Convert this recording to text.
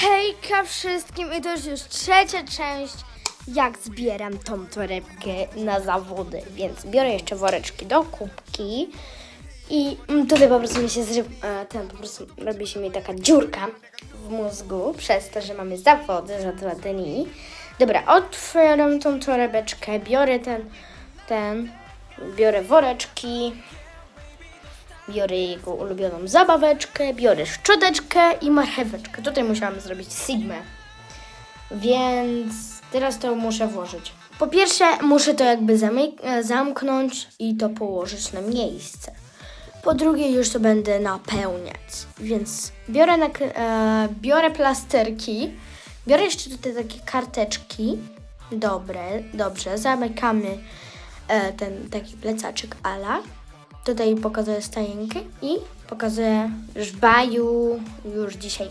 Hejka wszystkim i to już już trzecia część jak zbieram tą torebkę na zawody, więc biorę jeszcze woreczki do kubki i mm, tutaj po prostu mi się e, ten po prostu robi się mi taka dziurka w mózgu przez to, że mamy zawody za dwa dni. Dobra, otwieram tą torebeczkę, biorę ten, ten, biorę woreczki, biorę jego ulubioną zabaweczkę, biorę szczoteczkę i marcheweczkę. Tutaj musiałam zrobić Sigmę. Więc teraz to muszę włożyć. Po pierwsze, muszę to jakby e, zamknąć i to położyć na miejsce. Po drugie, już to będę napełniać. Więc biorę, nak- e, biorę plasterki, biorę jeszcze tutaj takie karteczki. Dobre, dobrze, zamykamy e, ten taki plecaczek ala. Tutaj pokazuję stajenkę i pokazuję żbaju. Już dzisiaj